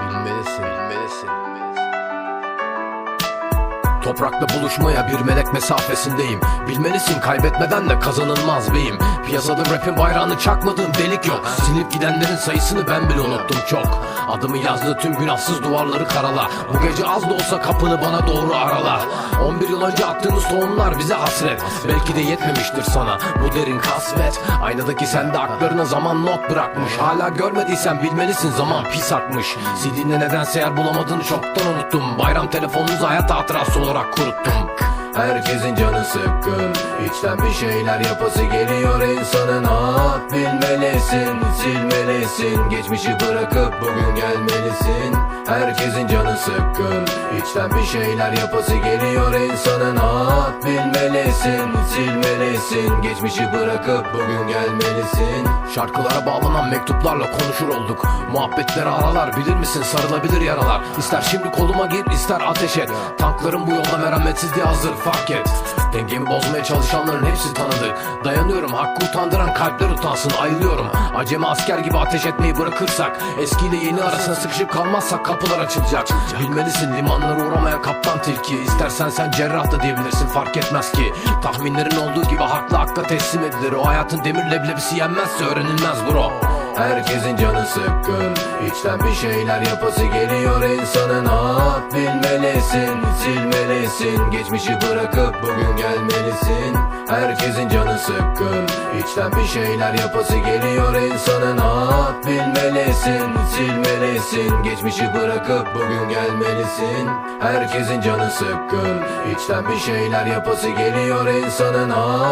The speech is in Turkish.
Bilmelisin, bilmelisin. Toprakla buluşmaya bir melek mesafesindeyim. Bilmelisin kaybetmeden de kazanılmaz beyim. Piyasada rapin bayrağını çakmadığım delik yok. Silip gidenlerin sayısını ben bile unuttum çok. Adımı yazdı tüm günahsız duvarları karala. Bu gece az da olsa kapını bana doğru arala. 11 yıl önce attığımız tohumlar bize hasret. Belki de yetmemiştir sana bu derin kasvet. Aynadaki sende aklarına zaman not bırakmış. Hala görmediysen bilmelisin zaman pis akmış CD'nde nedense yer bulamadığını çoktan unuttum. Bayram telefonunuzu hayat hatırası olarak kuruttum. Herkesin canı sıkkın. İçten bir şeyler yapası geliyor insanın. Ah Bilmelisin, silmelisin. Geçmişi bırakıp bugün gelmelisin. Herkesin canı sıkkın İçten bir şeyler yapası geliyor insanın ah Bilmelisin, silmelisin. Geçmişi bırakıp bugün gelmelisin. Şarkılara bağlanan mektuplarla konuşur olduk. Muhabbetleri aralar bilir misin? Sarılabilir yaralar. İster şimdi koluma gir ister ateş et Tankların bu yolda merhametsizliğe hazır fark et Dengemi bozmaya çalışanların hepsi tanıdık. Dayanıyorum hakkı utandıran kalpler utansın ayılıyorum Acemi asker gibi ateş etmeyi bırakırsak Eskiyle yeni arasına sıkışıp kalmazsak kapılar açılacak. Bilmelisin limanlara uğramayan kaptan tilki. İstersen sen cerrah da diyebilirsin fark etmez ki. Tahminlerin olduğu gibi haklı hakka teslim edilir. O hayatın demir leblebisi yenmezse öğrenilmez bro. Herkesin canı sıkkın. İçten bir şeyler yapası geliyor insanın ah Bilmelisin, silmelisin. Geçmişi bırakıp bugün gelmelisin. Herkesin canı sıkkın. İçten bir şeyler yapası geliyor insanın ah Bilmelisin, silmelisin. Geçmişi bırakıp bugün gelmelisin. Herkesin canı sıkkın. İçten bir şeyler yapası geliyor insanın ah